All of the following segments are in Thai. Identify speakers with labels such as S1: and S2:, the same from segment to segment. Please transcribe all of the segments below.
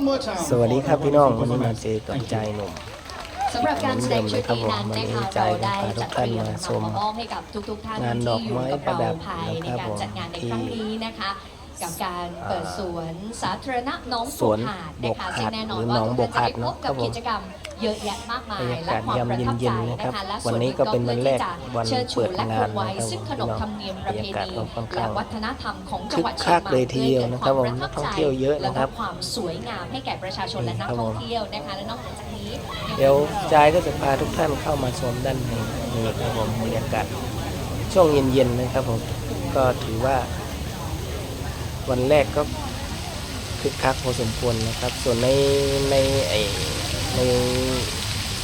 S1: One more time.
S2: สวัสดีครับพี่น้องวันนี้มาเจอกับใจหนุ่ม
S3: สำหรับการแสดงชุดนี้นั้นนะคะเราได้จัดเตรียม
S2: วันนี้ใจ
S3: นำมามอบให้กับทุกๆท่าน
S2: งานด
S3: ที่
S2: อก
S3: อยู่
S2: ไม้
S3: กับ
S2: ประดั
S3: เรา
S2: บ
S3: ภายใน
S2: นะครับ
S3: การจัดงานในครั้งนี้นะคะ กับการเปิดสวนสาธารณะหน้อง
S2: ส
S3: บ
S2: ว
S3: ก
S2: น
S3: หาด
S2: บ
S3: นะ
S2: ก
S3: คะ
S2: หาด
S3: ซึ่งแน่นอน
S2: หรือ
S3: ว่า
S2: หนอง
S3: ทุกท่าน
S2: บก
S3: จะ
S2: หาด
S3: ได้พบกับ
S2: เนอะครับผม
S3: กิจกรรม เยอะแยะมากมา
S2: บร
S3: ย
S2: รยา
S3: และ
S2: กาศ
S3: ความ
S2: ยาม
S3: ประทับ
S2: เย็
S3: ใจ
S2: นๆนะ
S3: นะครับคะและ
S2: วัน
S3: ส่วน
S2: นี้
S3: หง
S2: ก็เป็นวันแรก
S3: ก็เพื่อที่จะ
S2: วัน
S3: เชิญชู
S2: เปิด
S3: และ
S2: งา
S3: คนงไว้
S2: นะครับ
S3: ซึ่งขนบธรรมเนียมประเพ
S2: บรรยากาศ
S3: ณี
S2: ก็ค่อนข้าง
S3: และวัฒนธรรมของจังหวัด
S2: คึก
S3: เชี
S2: คั
S3: ยง
S2: ก
S3: ใหม่
S2: เลยทีเดียวนะครับผม
S3: พื่อให้
S2: นักท่อง
S3: กิด
S2: เที่ยวเยอะ
S3: และ
S2: นะครับ
S3: ความสวยงามให้แก่ประชาชนและนัก
S2: ครับ
S3: ท่
S2: ผ
S3: อง
S2: ม
S3: เที่ยวนะคะและนอกจากนี้
S2: เดี๋ยวจายก็จะพาทุกท่านเข้ามาชมด้านในนี่ครับผมบรรยากาศช่วงเย็นๆนะครับผมก็ถือว่า วันแรกก็คึกคักพอสมควรนะครับ ส่วนในในไอ ใน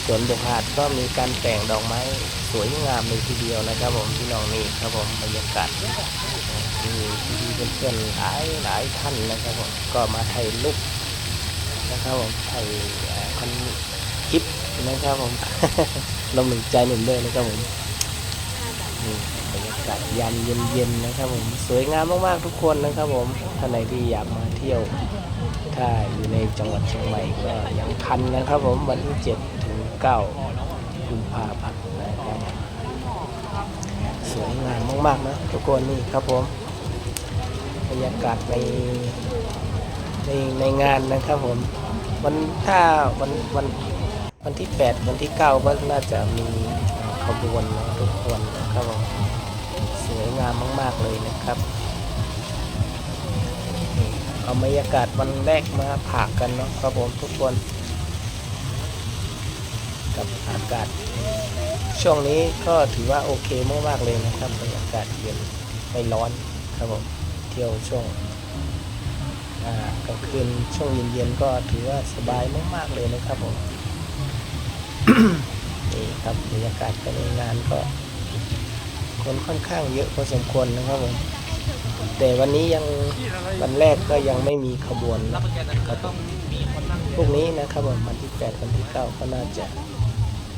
S2: สวนบกหาดก็มีการแต่งดอกไม้สวยงามเลยทีเดียวนะครับผมพี่น้องนี่ครับผมบรรยากาศมีพี่เพื่อนๆหลายหลายท่านนะครับผมก็มาถ่ายรูปนะครับผมถ่ายคอนคลิปนะครับผมลงหนึ่งใจหนึ่งด้วยนะครับผมนี่ กาศยามเย็นๆนะครับผมสวยงามมากๆทุกคนนะครับผมท่านใดที่อยากมาเที่ยว ถ้าอยู่ในจังหวัดเชียงใหม่ก็ยังทันนะครับผมวันที่7ถึง9กุมภาพันธ์นะครับสวยงามมากๆนะทุกคนนี่ครับผมบรรยากาศในในในงานนะครับผมวันถ้าวันวันวันที่ 8 วันที่ 9 ก็น่าจะมีขบวนนะทุกคนนะครับผม สวยงามมาก ๆ เลยนะครับเอาบรรยากาศวันแรกมาผ่ากันเนาะครับผมทุกคน กับอากาศ ช่วงนี้ก็ถือว่าโอเคมากๆเลยนะครับบรรยากาศเย็นไม่ร้อนครับผมเที่ยวช่วงกลางคืนช่วงเย็นๆก็ถือว่าสบายมากๆเลยนะครับผมนี่ครับบรรยากาศภายในงานก็ คนค่อนข้างเยอะพอสมควรนะครับผมแต่วันนี้ยังวันแรกก็ยังไม่มีขบวนนะครับผมพรุ่งนี้นะครับผมวันที่ 8 วันที่ 9 ก็น่าจะ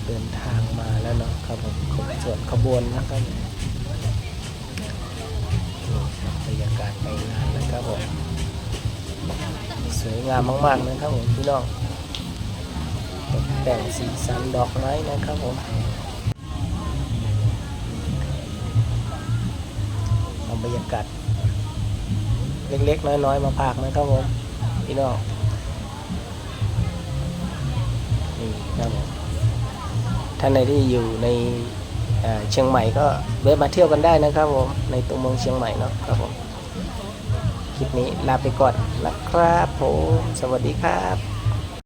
S2: เดินทางมาแล้วเนาะครับผมส่วนขบวนนะครับนี่ครับรรยากาศในงานนะครับผมสวยงามมากๆนะครับผมพี่น้องตกแต่งสีสันดอกไม้นะครับผม บรรยากาศเล็กๆ น้อยๆ มาพากนะครับผมพี่น้องนี่ครับผมท่านใดที่อยู่ในเอ่อเชียงใหม่ก็แวะมาเที่ยวกันได้นะครับผมในตัวเมืองเชียงใหม่เนาะครับผมคลิปนี้ลาไปก่อนนะครับผม สวัสดีครับ